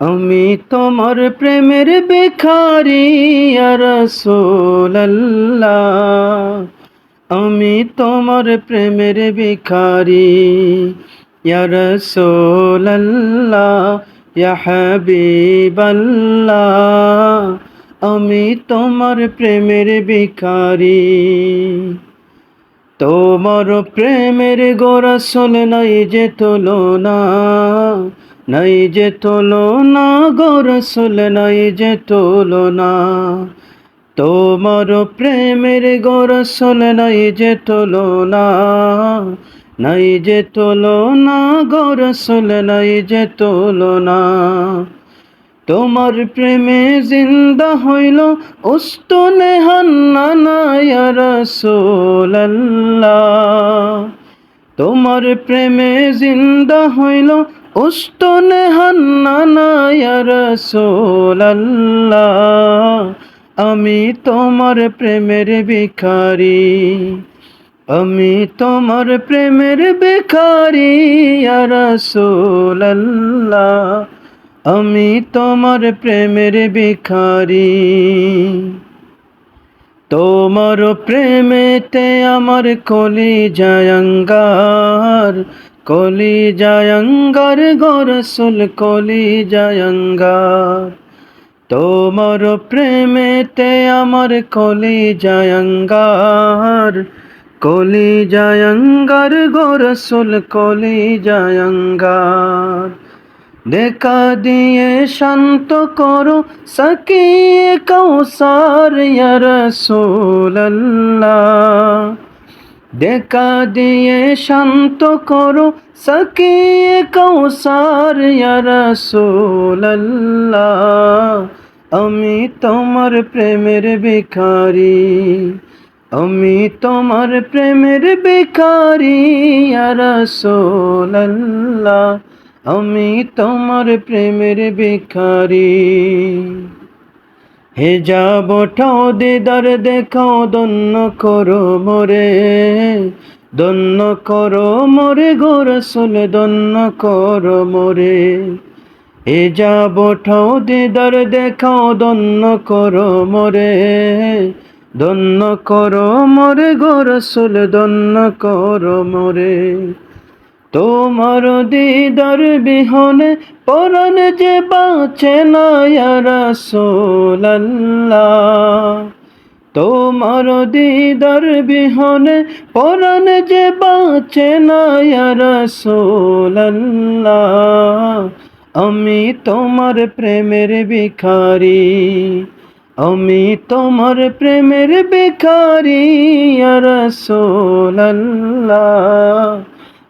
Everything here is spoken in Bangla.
আমি তোমার প্রেমের বেখারি রসোল্লাহ আমি তোমার প্রেমের বেখারি রসোল্লাহ হাবিবাল্লাহ। আমি তোমার প্রেমের বেখারি তোমার প্রেমের গোরসল নাই যে তুলনা। নাই যে তুলনা গোরসল নাই যে তুলনা। তোমার প্রেমের গোরসল নাই যে তুলনা। নাই যে তুলনা গোরসল নাই যে তুলনা। তোমার প্রেমে জিন্দা হইল উস্তনে হান্না রসোল্লাহ তোমার প্রেমে জিন্দা হইল উস্তনে হান্না রসোল্লাহ আমি তোমার প্রেমের ভিখারি। আমি তোমার প্রেমের ভিখারি রসোল্লাহ আমি তোমার প্রেমের ভিখারি। তোমার প্রেমেতে আমার কলি জায়ঙ্গার কলি জায়ঙ্গার গরসুল কলি জায়ঙ্গার তোমার প্রেমেতে আমার কলি জায়ঙ্গার কলি জায়ঙ্গার গরসুল কলি জায়ঙ্গার দেখা দিয়ে শান্ত করো সকিয়ে কৌসার রসোল্লাহ দেখা দিয়ে শান্ত করো, সকিয়ে কৌসার রসোল্লাহ আমি তোমার প্রেমের ভিখারি, আমি তোমার প্রেমের ভিখারি রসোল্লাহ আমি তোমার প্রেমের ভিখারি। হে যাব ঠাও দিদার দেখাও দন্য করো মোরে। দন্য করো মোরে গোরসুল দন্য করো মোরে। হে যাব ঠাও দিদার দেখাও দন্য করো মোরে। দন্য করো মোরে গোরসুল দন্য করো মোরে। তোমার দিদার বিহনে পরন যে বাঁচে না রসোল্লাহ তোমার দিদার বিহনে পরন যে বাঁচে না রসোল্লাহ আমি তোমার প্রেমের ভিখারি, আমি তোমার প্রেমের ভিখারি রসোল্লাহ